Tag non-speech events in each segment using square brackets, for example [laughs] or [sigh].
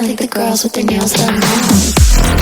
I think the girls with their nails done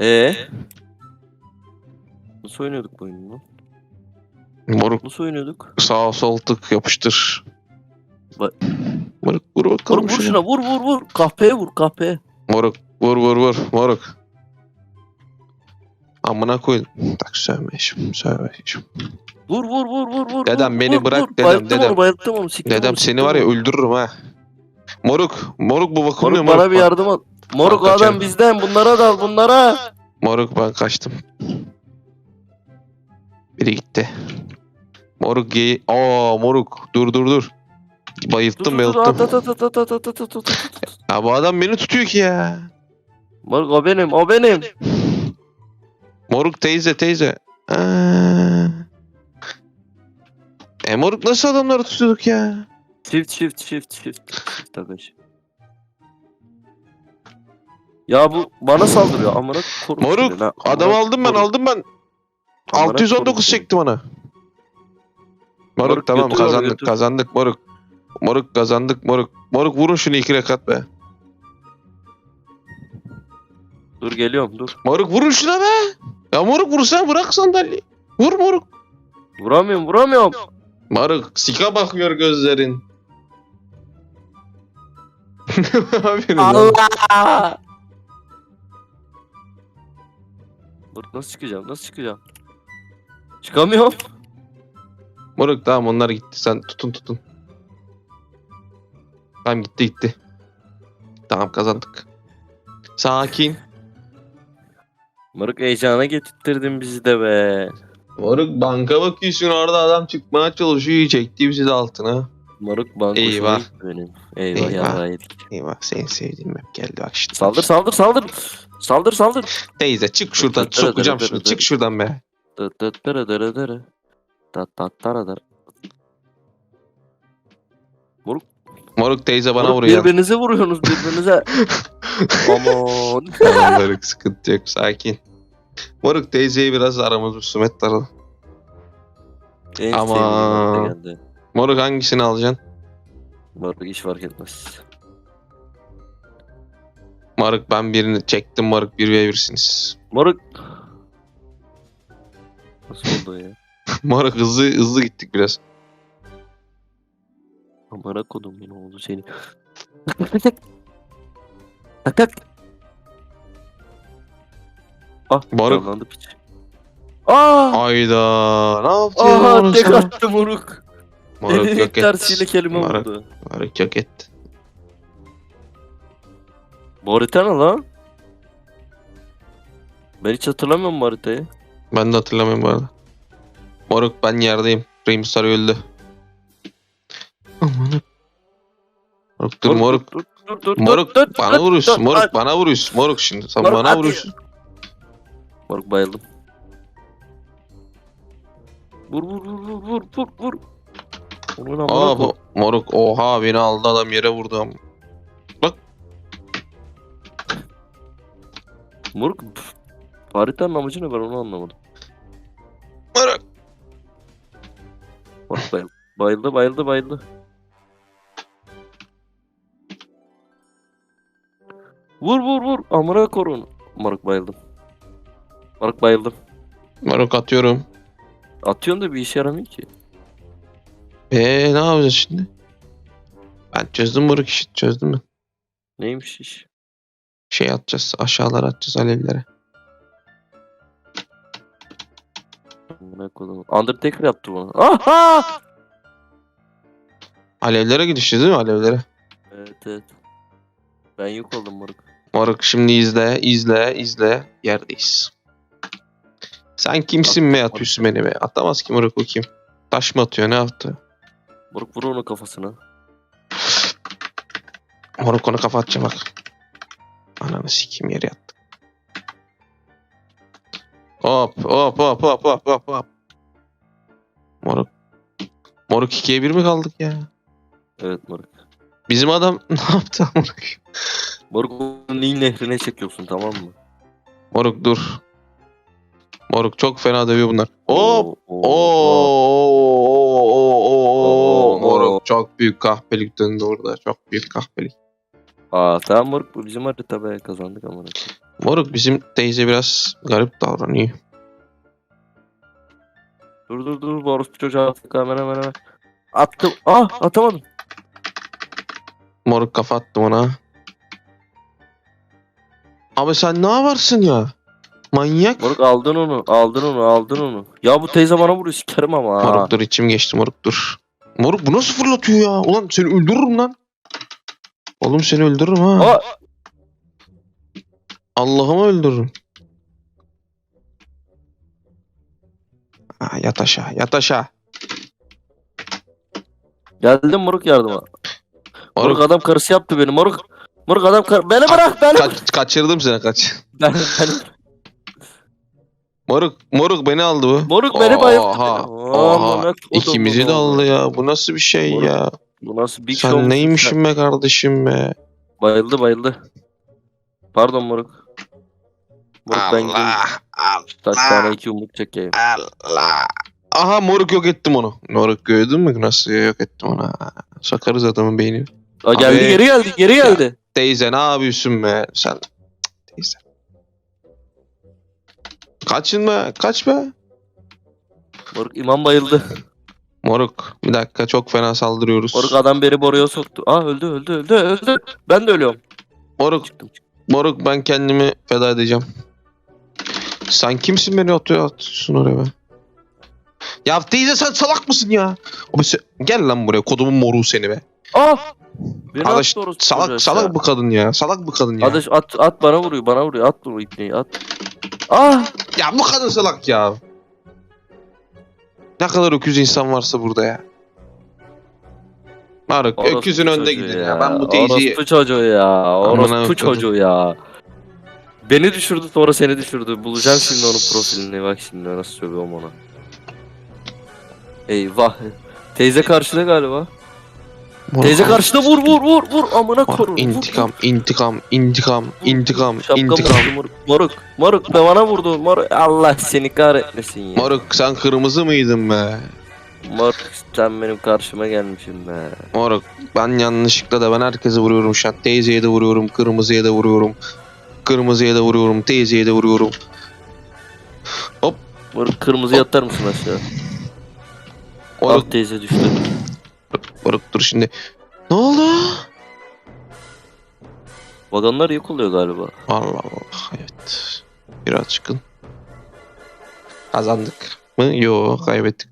Ee? Nasıl oynuyorduk bu oyunu? Moruk Nasıl oynuyorduk? sağ sol tık yapıştır. Bak. Moruk vur Vur vur şuna. vur vur vur. Kahpeye vur kahpeye. Moruk vur vur vur moruk. Amına koyun. Tak sövmeşim sövmeşim. Vur vur vur vur vur. Dedem vur, beni vur, bırak vur. dedem, Bayılttım dedem. onu bayılttım onu. siktim Dedem onu, seni siktim var ya öldürürüm ha. Moruk moruk bu bakılmıyor Moruk bana bir yardım al. Moruk Ben kaçarım. adam bizden bunlara da al bunlara. Moruk ben kaçtım. Biri gitti. Moruk giy. Aa moruk dur dur dur. Bayılttım bayılttım. Ya bu adam beni tutuyor ki ya. Moruk o benim o benim. Moruk teyze teyze. Aa. E moruk nasıl adamları tutuyorduk ya? Çift çift çift çift. Çift. Ya bu bana saldırıyor amına korum. Moruk lan. adam aldım ben aldım ben. 619 korum. çekti bana. Moruk, Moruk tamam kazandık kazandık moruk. Moruk kazandık moruk. Moruk vurun şunu iki rekat be. Dur geliyorum dur. Moruk vurun şuna be. Ya moruk vursan bırak sandalyeyi. Vur moruk. Vuramıyorum vuramıyorum. Moruk sika bakıyor gözlerin. [laughs] ne yapıyorsun lan? Allah! Dur nasıl çıkacağım? Nasıl çıkacağım? Çıkamıyorum. Moruk tamam onlar gitti sen tutun tutun. Tamam gitti gitti. Tamam kazandık. Sakin. Moruk heyecana getirttirdin bizi de be. Moruk banka bakıyorsun orada adam çıkmaya çalışıyor çekti bizi de altına. Moruk banko Eyvah. benim. Eyvah, Eyvah. yedik. Eyvah senin sevdiğin map geldi bak şimdi. Saldır saldır saldır. Saldır saldır. Teyze çık şuradan dır dır sokacağım şunu çık şuradan be. Dı dı dırı dırı dırı. Tat tat tara dırı. Moruk teyze bana Moruk, vuruyor. Birbirinize vuruyorsunuz birbirinize. [laughs] Aman. [laughs] Tamam Moruk sıkıntı yok sakin. Moruk teyzeyi biraz aramız husumet taradı. En sevdiğim geldi. Moruk hangisini alacaksın? Moruk hiç fark etmez. Moruk ben birini çektim Moruk bir ve birsiniz. Moruk. Nasıl oldu ya? [laughs] Moruk hızlı hızlı gittik biraz. Amına kodum ne oldu seni? Tak tak tak. Tak tak. Ah Moruk. canlandı piç. Aa! Ayda ne yaptın Aha tek attı moruk. Moruk yok tersiyle et. kelime Moruk, vurdu. moruk yok et. Bu harita ne lan? Ben hiç hatırlamıyorum bu haritayı. Ben de hatırlamıyorum bu arada. Moruk ben yerdeyim. Rimstar öldü. Aman Moruk dur moruk. Dur dur dur Moruk dur, dur, bana dur, dur, moruk dur. bana vuruyorsun moruk şimdi sen Moruk, bana hadi. vuruyorsun. Moruk bayıldım. Vur vur vur vur vur vur vur. Amına Aa bu moruk oha beni aldı adam yere vurdu ama. Moruk pf, haritanın amacı ne ben onu anlamadım. Moruk. Moruk bayıldı. Bayıldı bayıldı bayıldı. Vur vur vur. Amına korun. Moruk bayıldım. Moruk bayıldım. Moruk atıyorum. Atıyorsun da bir işe yaramıyor ki. Eee ne yapacağız şimdi? Ben çözdüm moruk işi çözdüm ben. Neymiş iş? Şey atacağız aşağılara atacağız alevlere. Amına kodum. Undertaker yaptı bunu. Aha! Alevlere gidişeceğiz değil mi alevlere? Evet evet. Ben yok oldum moruk. Moruk şimdi izle, izle, izle. Yerdeyiz. Sen kimsin be atıyorsun beni be? Atamaz ki moruk o kim? Taş mı atıyor ne yaptı? Moruk vur onu kafasına. Moruk ona kafa atacağım bak. Ananı sikeyim yere yattı. Hop hop hop hop hop hop hop. Moruk. Moruk 2'ye 1 mi kaldık ya? Evet moruk. Bizim adam [laughs] ne yaptı moruk? Moruk onu Nil nehrine çekiyorsun tamam mı? Moruk dur. Moruk çok fena dövüyor bunlar. Hop. Oo, Oo, oo, oo. Moruk çok büyük kahpelik döndü orada. Çok büyük kahpelik. Aa tamam moruk bu bizim harita be kazandık ama. Moruk bizim teyze biraz garip davranıyor. Dur dur dur Boris çocuğa attık hemen hemen hemen. Attım. Ah atamadım. Moruk kafa attım ona. Abi sen ne yaparsın ya? Manyak. Moruk aldın onu aldın onu aldın onu. Ya bu teyze bana vuruyor sikerim ama ha. Moruk dur içim geçti moruk dur. Moruk bu nasıl fırlatıyor ya? Ulan seni öldürürüm lan. Oğlum seni öldürürüm ha. Aa, Allah'ımı öldürürüm. Ha, yat aşağı yat aşağı. geldim moruk yardıma. Moruk adam karısı yaptı beni moruk. Moruk adam kar... Beni bırak beni. kaç, kaçırdım seni kaç. [laughs] Ben, ben, Moruk moruk beni aldı bu. moruk beni bayılttı. Oha, oha. İkimizi de aldı ya. Bu nasıl bir şey Moruk, ya? Bu nasıl bir şey Sen olmuş? neymişsin be kardeşim be? Bayıldı bayıldı. Pardon moruk. Moruk ben gideyim. Allah Kaç tane iki umut çekeyim. Allah. Aha moruk yok ettim onu. Moruk gördün mü nasıl yok ettim onu? Sakarız adamın beynini. Aa, geldi Abi. geri geldi geri geldi. Teyze ne yapıyorsun be sen? Teyze. Kaçın be kaç be. Moruk imam bayıldı. Moruk bir dakika çok fena saldırıyoruz. Moruk adam beni boruya soktu. Aa öldü öldü öldü öldü. Ben de ölüyorum. Moruk, Çıktım çıktım. moruk ben kendimi feda edeceğim. Sen kimsin beni atıyor atıyorsun oraya be? Ya teyze sen salak mısın ya? Abi sen- gel lan buraya kodumun moruğu seni be. Ah! Beni Adaş, attı çocuğu salak aşağı. salak bu kadın ya. Salak bu kadın ya. Adaş at at bana vuruyor bana vuruyor at bunu ipneyi at. Ah! Ya bu kadın salak ya. Ne kadar öküz insan varsa burada ya. Maruk Orospu öküzün önde çocuğu gidin ya. Ben bu teyzeyi... Orospu çocuğu ya. Amına Orospu koydum. çocuğu ya. Beni düşürdü sonra seni düşürdü. Bulacağım şimdi onun profilini. Bak şimdi nasıl söylüyorum ona. Eyvah. Teyze karşıda galiba. Moruk, Teyze karşıda vur vur vur vur amına Moruk, korun. intikam, intikam, intikam, intikam, intikam. moruk. Moruk. Moruk be bana vurdu. Moruk. Allah seni kahretmesin ya. Moruk sen kırmızı mıydın be? Moruk sen benim karşıma gelmişsin be. Moruk ben yanlışlıkla da ben herkese vuruyorum şu an. Teyzeye de vuruyorum, kırmızıya da vuruyorum. Kırmızıya da vuruyorum, teyzeye de vuruyorum. Moruk kırmızı yatar mısın aşağı? Moruk, Alt teyze düştü. Moruk dur şimdi. Ne oldu? Vagonlar yok oluyor galiba. Allah Allah evet. Biraz çıkın. Kazandık mı? Yo kaybettik.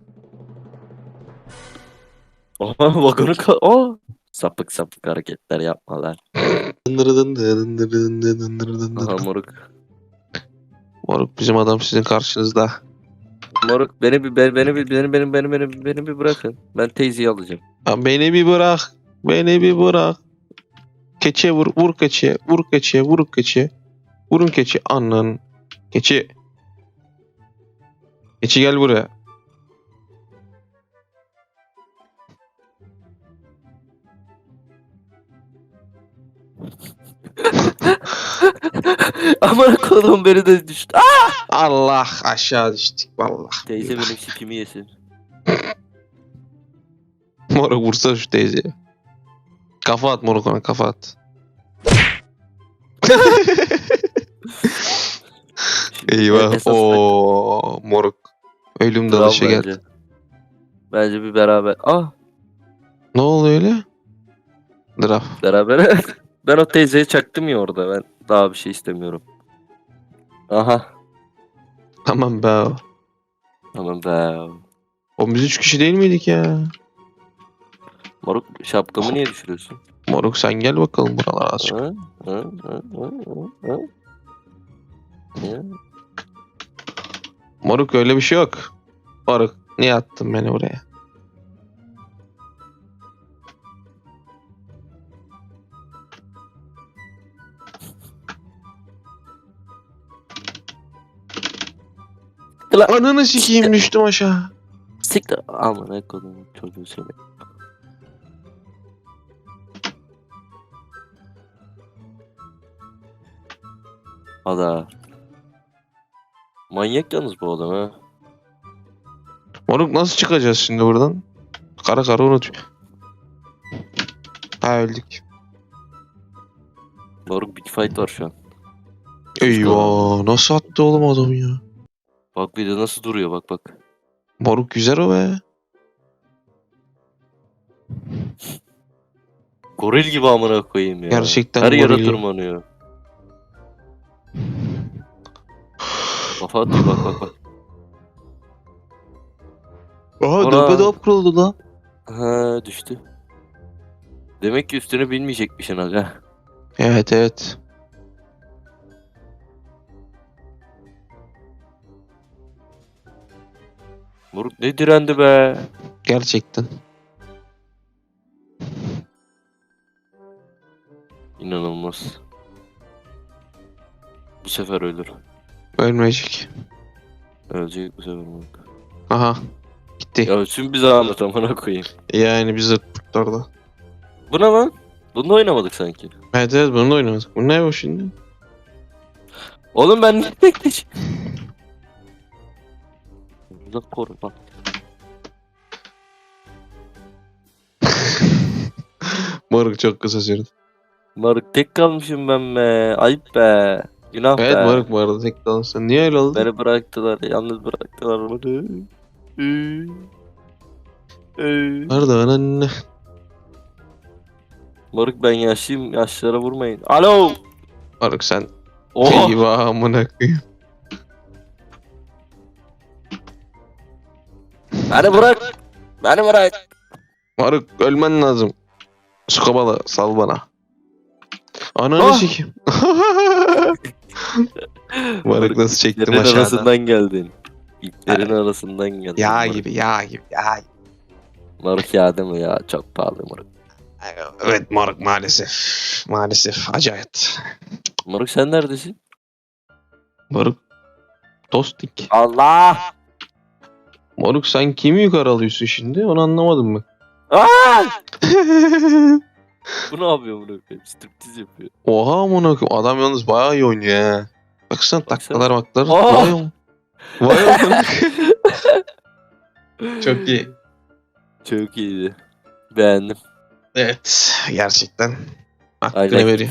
Aha vagonu ka... Aa! Sapık sapık hareketler yapma lan. [laughs] Aha moruk. Moruk bizim adam sizin karşınızda. Moruk beni bir beni beni bir beni beni beni beni beni bir bırakın. Ben teyzeyi alacağım. Ya beni bir bırak. Beni bir bırak. Keçe vur. Vur keçe. Vur keçe. Vur keçe. Vurun keçi. Anan. Keçi. Keçi gel buraya. [laughs] [laughs] Aman kodum beni de düştü. Aa! Allah aşağı düştük vallahi. Teyze benim sikimi yesin. [laughs] Moruk vursa şu teyzeye. Kafa at moruk ona kafa at. [laughs] Eyvah. Oo moruk. Ölüm Bravo dalışı geldi. bence. Bence bir beraber. Ah Ne oluyor öyle? Draf. beraber. Ben o teyzeyi çaktım ya orada. Ben daha bir şey istemiyorum. Aha. Tamam be. Tamam be. O biz üç kişi değil miydik ya? Moruk şapkamı niye düşürüyorsun? Moruk sen gel bakalım buralara azıcık. Hı? Hı? Hı? Hı? Hı? Moruk öyle bir şey yok. Moruk niye attın beni buraya? Lan- Ananı sikeyim düştüm aşağı. Siktir. Aman kodum çocuğu seni. Ada. Manyak yalnız bu adam ha. Moruk nasıl çıkacağız şimdi buradan? Kara kara unut. Ha öldük. Moruk big fight var şu an. Eyvah nasıl attı oğlum adam ya? Bak bir de nasıl duruyor bak bak. Moruk güzel o be. Goril gibi amına koyayım ya. Gerçekten Her yere goril. tırmanıyor. Kafa atıyor bak bak bak. Aha Ana. döpe dop kırıldı lan. Ha düştü. Demek ki üstüne binmeyecekmişsin aga. Evet evet. Moruk ne direndi be. Gerçekten. İnanılmaz. Bu sefer ölür. Ölmeyecek. Ölecek bu sefer moruk. Aha. Gitti. Ya ölsün bize anlat amına koyayım. Yani biz orada. Bu ne lan? Bunu oynamadık sanki. Evet evet bunu da oynamadık. Bu ne bu şimdi? Oğlum ben niye bekleyeceğim? Uzak koru bak. Moruk çok kısa sürdü. Maruk tek kalmışım ben be. Ayıp be. Günah Evet be. Moruk bu arada tek kalmışsın. Niye öyle oldu? Beni bıraktılar. Yalnız bıraktılar beni. Pardon anne. Maruk ben yaşlıyım. Yaşlılara vurmayın. Alo. Moruk sen Oha. eyvah amına koyayım. Beni bırak. Beni bırak. Moruk ölmen lazım. Su kabalı sal bana. Ananı Ah! sikeyim. [laughs] Moruk nasıl çektim aşağıdan. arasından geldin. İplerin arasından geldin. Yağ Maruk. gibi yağ gibi yağ gibi. Maruk yağ değil mi ya? Çok pahalı Maruk. Evet moruk maalesef. Maalesef acayip. Maruk sen neredesin? Moruk. Dostik. Allah. Moruk sen kimi yukarı alıyorsun şimdi? Onu anlamadım ben. Aa! [laughs] Bu ne yapıyor bunu? Striptiz yapıyor. Oha amına koyayım. Adam yalnız bayağı iyi oynuyor ha. Baksana Baksana. taklalar maklar. Aa! Vay am- Vay amına [laughs] Çok iyi. Çok iyiydi. Beğendim. Evet. Gerçekten. Hakkını like veriyor.